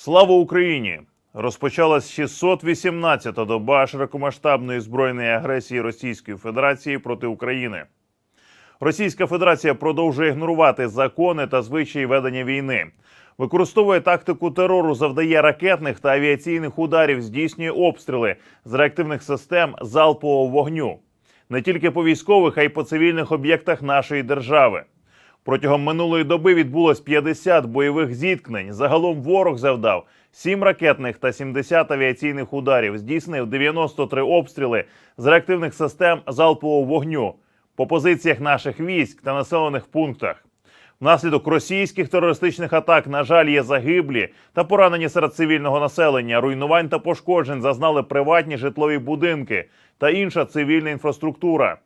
Слава Україні! Розпочалась 618-та доба широкомасштабної збройної агресії Російської Федерації проти України. Російська Федерація продовжує ігнорувати закони та звичаї ведення війни, використовує тактику терору, завдає ракетних та авіаційних ударів, здійснює обстріли з реактивних систем залпового вогню не тільки по військових, а й по цивільних об'єктах нашої держави. Протягом минулої доби відбулось 50 бойових зіткнень. Загалом ворог завдав 7 ракетних та 70 авіаційних ударів, здійснив 93 обстріли з реактивних систем залпового вогню по позиціях наших військ та населених пунктах. Внаслідок російських терористичних атак, на жаль, є загиблі та поранені серед цивільного населення. Руйнувань та пошкоджень зазнали приватні житлові будинки та інша цивільна інфраструктура.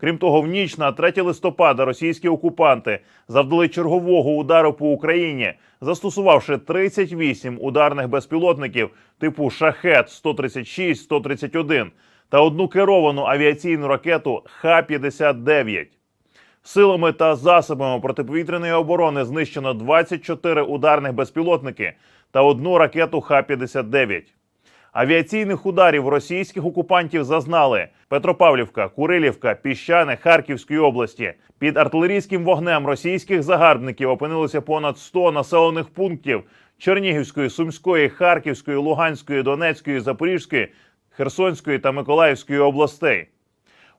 Крім того, в ніч на 3 листопада російські окупанти завдали чергового удару по Україні, застосувавши 38 ударних безпілотників типу Шахет 136 131 та одну керовану авіаційну ракету Х-59. Силами та засобами протиповітряної оборони знищено 24 ударних безпілотники та одну ракету Х-59. Авіаційних ударів російських окупантів зазнали Петропавлівка, Курилівка, Піщани, Харківської області. Під артилерійським вогнем російських загарбників опинилося понад 100 населених пунктів Чернігівської, Сумської, Харківської, Луганської, Донецької, Запорізької, Херсонської та Миколаївської областей.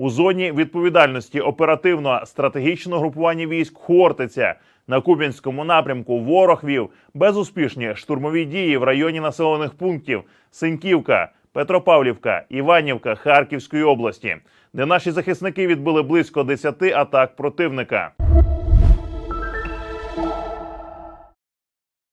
У зоні відповідальності оперативно-стратегічного групування військ Хортиця на Кубінському напрямку ворог вів безуспішні штурмові дії в районі населених пунктів Синьківка, Петропавлівка, Іванівка Харківської області, де наші захисники відбили близько 10 атак противника.